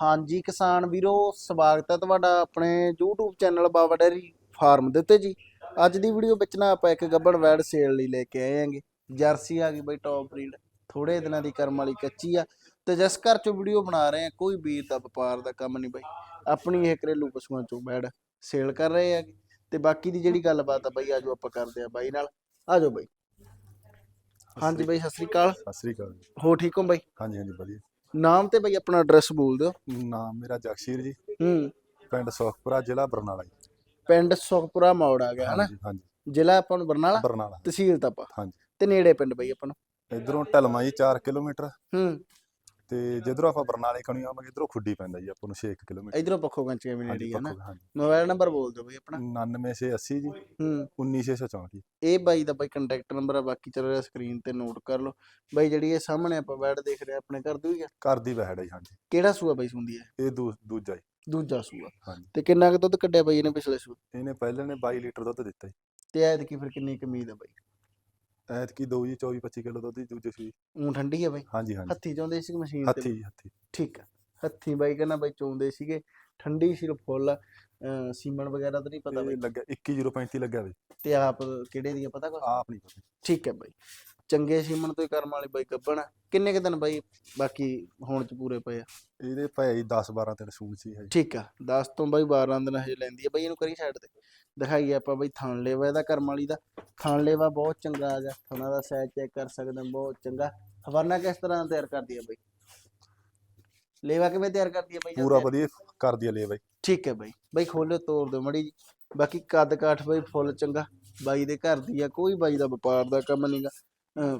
ਹਾਂਜੀ ਕਿਸਾਨ ਵੀਰੋ ਸਵਾਗਤ ਹੈ ਤੁਹਾਡਾ ਆਪਣੇ YouTube channel Baba dairy farm ਦੇ ਉੱਤੇ ਜੀ। ਅੱਜ ਦੀ ਵੀਡੀਓ ਵਿੱਚ ਨਾ ਆਪਾਂ ਇੱਕ ਗੱਬੜ ਵੈੜ ਸੇਲ ਲਈ ਲੈ ਕੇ ਆਏ ਜਰਸੀ ਆ ਗਈ ਬਈ ਟੌਪ ਬਰੀਡ ਥੋੜੇ ਦਿਨਾਂ ਦੀ ਕਰਮ ਵਾਲੀ ਕੱਚੀ ਆ। ਤੇ ਜਿਸ ਘਰ ਚੋਂ ਵੀਡੀਓ ਬਣਾ ਰਹੇ ਆ ਕੋਈ ਵੀਰ ਦਾ ਵਪਾਰ ਦਾ ਕੰਮ ਨਹੀਂ ਬਈ। ਆਪਣੀ ਇਹ ਘਰੇਲੂ ਪਸ਼ੂਆਂ ਚੋਂ ਵੈੜ ਸੇਲ ਕਰ ਰਹੇ ਆ ਤੇ ਬਾਕੀ ਦੀ ਜਿਹੜੀ ਗੱਲਬਾਤ ਆ ਬਈ ਆਜੋ ਆਪਾਂ ਕਰਦੇ ਆ ਬਾਈ ਨਾਲ। ਆਜੋ ਬਈ। ਹਾਂਜੀ ਬਈ ਸਤਿ ਸ੍ਰੀ ਅਕਾਲ। ਸਤਿ ਸ੍ਰੀ ਅਕਾਲ ਹੋ ਠੀਕ ਹੋ ਬਈ? ਹਾਂਜੀ ਹਾਂਜੀ ਵਧੀਆ। ਨਾਮ ਤੇ ਬਈ ਆਪਣਾ ਐਡਰੈਸ ਬੋਲ ਦਿਓ। ਨਾਮ ਮੇਰਾ ਜਗਸ਼ੀਰ ਜੀ। ਹੂੰ। ਪਿੰਡ ਸੁਖਪੁਰਾ ਜ਼ਿਲ੍ਹਾ ਬਰਨਾਲਾ ਜੀ। ਪਿੰਡ ਸੁਖਪੁਰਾ ਮੌੜ ਆ ਗਿਆ ਹਨਾ? ਹਾਂਜੀ ਹਾਂਜੀ। ਜ਼ਿਲ੍ਹਾ ਆਪਾਂ ਨੂੰ ਬਰਨਾਲਾ? ਬਰਨਾਲਾ। ਤਹਿਸੀਲ ਤਪਾ ਹਾਂਜੀ। ਤੇ ਨੇੜੇ ਪਿੰਡ ਬਈ ਆਪਾਂ ਨੂੰ? ਇਧਰੋਂ ਢਲਮਾ ਜੀ 4 ਕਿਲੋਮੀਟਰ। ਹੂੰ। ਤੇ ਜਿੱਧਰੋਂ ਆਪਾਂ ਬਰਨਾਲੇ ਕਣੀ ਆਵਾਂਗੇ ਇਧਰੋਂ ਖੁੱਡੀ ਪੈਂਦਾ ਜੀ ਆਪਾਂ ਨੂੰ 6 ਕਿਲੋਮੀਟਰ। ਇਧਰੋਂ ਪੱਖੋ ਕੰਚੇ ਵੀ ਨੇੜੇ ਹੀ ਨਾ। ਮੋਬਾਈਲ ਨੰਬਰ ਬੋਲ ਦਿਓ ਬਈ ਆਪਣਾ। 99680 ਜੀ। ਹੂੰ। 19664 ਇਹ ਬਾਈ ਦਾ ਬਾਈ ਕੰਟੈਕਟ ਨੰਬਰ ਆ ਬਾਕੀ ਚੱਲ ਰਿਹਾ ਸਕਰੀਨ ਤੇ ਨੋਟ ਕਰ ਲਓ। ਬਾਈ ਜਿਹੜੀ ਇਹ ਸਾਹਮਣੇ ਆਪਾਂ ਬੈਡ ਦੇਖ ਰਹੇ ਆਪਣੇ ਘਰ ਦੀ ਹੋਈ ਆ? ਘਰ ਦੀ ਵਹਿੜ ਹੈ ਜੀ ਹਾਂਜੀ। ਕਿਹੜਾ ਸੂਆ ਬਾਈ ਸੁੰਦੀ ਹੈ? ਇਹ ਦੂਜਾ ਜੀ। ਦੂਜਾ ਸੂਆ। ਹਾਂਜੀ। ਤੇ ਕਿੰਨਾ ਕੁ ਦੁੱਧ ਕੱਢਿਆ ਬਾਈ ਇਹਨੇ ਪਿਛਲੇ ਸੂਏ? ਇਹਨੇ ਪਹਿਲੇ ਨੇ 22 ਲੀਟਰ ਦੁੱਧ ਦਿੱਤਾ ਜੀ। ਤੇ ਐਤਕੀ ਫਿਰ ਕਿੰਨੀ ਕੁ ਉਮੀਦ ਆ ਬਾਈ? ਐਤਕੀ ਦੋ ਜੀ 24 25 ਕਿਲੋ ਦੁੱਧ ਦੀ ਦੂਜੇ ਸੂਈ ਊਂ ਠੰਡੀ ਆ ਬਾਈ? ਹਾਂਜੀ ਹਾਂਜੀ। ਹੱਥੀ ਚਾਹੁੰਦੇ ਸੀ ਮਸ਼ੀਨ ਤੇ? ਹੱਥੀ ਹੱਥੀ। ਠੀਕ ਆ। ਹੱਥੀ ਬਾਈ ਕਹਿੰਦਾ ਬਾਈ ਚੋਂਦੇ ਸੀਗੇ। ਠੰਡੀ ਸਿਰ ਫੁੱਲ। ਅਹ ਸੀਮਨ ਵਗੈਰਾ ਤਾਂ ਨਹੀਂ ਪਤਾ ਬਾਈ। ਲੱਗਿਆ 21035 ਲੱਗਿਆ ਵੀ ਤੇ ਆਪ ਕਿਹੜੇ ਦੀ ਆ ਪਤਾ ਕੁਛ? ਆਪ ਨਹੀਂ ਪਤਾ। ਠੀਕ ਹੈ ਬਾਈ। ਚੰਗੇ ਸੀਮਨ ਤੋਂ ਹੀ ਕਰਮ ਵਾਲੇ ਬਾਈ ਗੱਬਣ ਆ। ਕਿੰਨੇ ਕੁ ਦਿਨ ਬਾਈ ਬਾਕੀ ਹੋਣ ਚ ਪੂਰੇ ਪਏ ਆ? ਇਹਦੇ ਭਾਈ 10 12 ਦਿਨ ਸੂਣ ਸੀ ਹੈ ਜੀ। ਠੀਕ ਆ 10 ਤੋਂ ਬਾਈ 12 ਦਿਨ ਹਜੇ ਲੈਂਦੀ ਆ। ਬਾਈ ਇਹਨੂੰ ਕਰੀ ਸਾਈਡ ਤੇ। ਦਿਖਾਈਏ ਆਪਾਂ ਬਾਈ ਥਣ ਲੇਵਾ ਇਹਦਾ ਕਰਮ ਵਾਲੀ ਦਾ। ਥਣ ਲੇਵਾ ਬਹੁਤ ਚੰਗਾ ਆ ਗਿਆ ਥਣਾ ਦਾ ਸਾਈਜ਼ ਚੈੱਕ ਕਰ ਸਕਦੇ ਹਾਂ ਬਹੁਤ ਚੰਗਾ। ਹਵਾਨਾ ਕਿਸ ਤਰ੍ਹਾਂ ਤਿਆਰ ਕਰਦੀ ਆ ਬਾਈ? ਲੇਵਾ ਕਿਵੇਂ ਤਿਆਰ ਕਰਦੀ ਆ ਬਾਈ ਪੂਰਾ ਵਧੀਆ ਕਰ ਦਿਆ ਲੈ ਬਾਈ ਠੀਕ ਹੈ ਬਾਈ ਬਾਈ ਖੋਲਿਓ ਤੋੜ ਦਿਓ ਮੜੀ ਜੀ ਬਾਕੀ ਕੱਦ ਕਾਠ ਬਾਈ ਫੁੱਲ ਚੰਗਾ। ਬਾਈ ਦੇ ਘਰ ਦੀ ਆ ਕੋਈ ਬਾਈ ਦਾ ਵਪਾਰ ਦਾ ਕੰਮ ਨਹੀਂਗਾ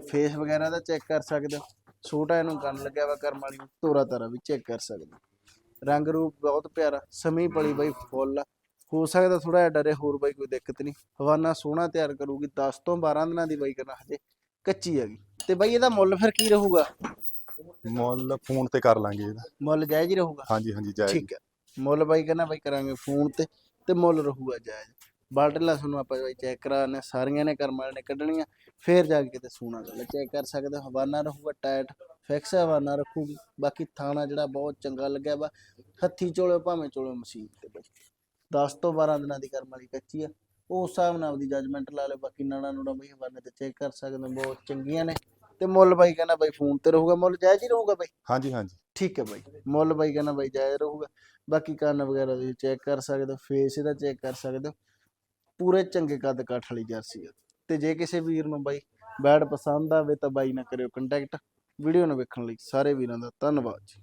ਫੇਸ ਵਗੈਰਾ ਦਾ ਚੈੱਕ ਕਰ ਸਕਦੇ ਹੋ। ਛੋਟਾ ਇਹਨੂੰ ਕੰਨ ਲੱਗਿਆ ਵਾ ਕਰਮ ਵਾਲੀ ਤੋਰਾ ਤਾਰਾ ਵੀ ਚੈੱਕ ਕਰ ਸਕਦੇ ਹੋ। ਰੰਗ ਰੂਪ ਬਹੁਤ ਪਿਆਰਾ ਸਮੀ ਪਲੀ ਬਾਈ ਫੁੱਲ ਆ। ਹੋ ਸਕਦਾ ਥੋੜਾ ਜਿਹਾ ਡਰੇ ਹੋਰ ਬਾਈ ਕੋਈ ਦਿੱਕਤ ਨਹੀਂ ਹਵਾਨਾ ਸੋਹਣਾ ਤਿਆਰ ਕਰੂਗੀ 10 ਤੋਂ 12 ਦਿਨਾਂ ਦੀ ਬਾਈ ਕਰਨਾ ਹਜੇ। ਕੱਚੀ ਹੈਗੀ। ਤੇ ਬਾਈ ਇਹਦਾ ਮੁੱਲ ਫਿਰ ਕੀ ਰਹੂਗਾ? ਮੁੱਲ ਫੋਨ ਤੇ ਕਰ ਲਾਂਗੇ ਇਹਦਾ। ਮੁੱਲ ਜਾਇਜ਼ ਹੀ ਰਹੂਗਾ? ਹਾਂਜੀ ਹਾਂਜੀ ਜਾਇਜ਼ ਠੀਕ ਹੈ। ਮੁੱਲ ਬਾਈ ਕਹਿੰਦਾ ਬਾਈ ਕਰਾਂਗੇ ਫੋਨ ਤੇ ਤੇ ਮੁੱਲ ਰਹੂਗਾ ਜਾਇਜ਼। ਬਾਲਟਲਾ ਤੁਹਾਨੂੰ ਆਪਾਂ ਬਾਈ ਚੈੱਕ ਕਰਾਣੇ ਸਾਰੀਆਂ ਨੇ ਕਰਮ ਵਾਲੇ ਨੇ ਕੱਢਣੀਆਂ ਫੇਰ ਜਾ ਕੇ ਕਿਤੇ ਸੋਨਾ ਗੱਲ ਚੈੱਕ ਕਰ ਸਕਦੇ ਹਵਾਨਾ ਰਹੂਗਾ ਟਾਇਟ ਫਿਕਸ ਹਵਾਨਾ ਰੱਖੂਗੀ। ਬਾਕੀ ਥਾਣਾ ਜਿਹੜਾ ਬਹੁਤ ਚੰਗਾ ਲੱਗਿਆ ਵਾ ਹੱਥੀ ਚੋਲੇ ਭਾਵੇਂ ਚੋਲੇ ਮਸ਼ੀਨ ਤੇ ਬਾਈ। 10 ਤੋਂ 12 ਦਿਨਾਂ ਦੀ ਕਰਮ ਵਾਲੀ ਕੱਚੀ ਆ। ਉਸ ਹਿਸਾਬ ਨਾਲ ਆਪਦੀ ਜੱਜਮੈਂਟ ਲਾ ਲਿਓ ਬਾਕੀ ਨਾੜਾ ਨੂੜਾ ਬਾਈ ਹਵਾਨੇ ਤੇ ਚੈੱਕ ਕਰ ਸਕਦੇ ਬਹੁਤ ਚੰਗੀਆਂ ਨੇ। ਤੇ ਮੁੱਲ ਬਾਈ ਕਹਿੰਦਾ ਬਾਈ ਫੋਨ ਤੇ ਰਹੂਗਾ ਮੁੱਲ ਜਾਇਜ਼ ਹੀ ਰਹੂਗਾ ਬਾਈ? ਹਾਂਜੀ ਹਾਂਜੀ। ਠੀਕ ਹੈ ਬਾਈ ਮੁੱਲ ਬਾਈ ਕਹਿੰਦਾ ਬਾਈ ਜਾਇਜ਼ ਰਹੂਗਾ। ਬਾਕੀ ਕੰਨ ਵਗੈਰਾ ਤੁਸੀਂ ਚੈੱਕ ਕਰ ਸਕਦੇ ਹੋ ਫੇਸ ਇਹਦਾ ਚੈੱਕ ਕਰ ਸਕਦੇ ਹੋ। ਪੂਰੇ ਚੰਗੇ ਕੱਦ ਕਾਠ ਵਾਲੀ ਜਰਸੀ ਆ। ਤੇ ਜੇ ਕਿਸੇ ਵੀਰ ਨੂੰ ਬਾਈ ਬੈਡ ਪਸੰਦ ਆਵੇ ਤਾਂ ਬਾਈ ਨਾਲ ਕਰਿਓ ਕੰਟੈਕਟ ਵੀਡੀਓ ਨੂੰ ਵੇਖਣ ਲਈ ਸਾਰੇ ਵੀਰਾਂ ਦਾ ਧੰਨਵਾਦ ਜੀ।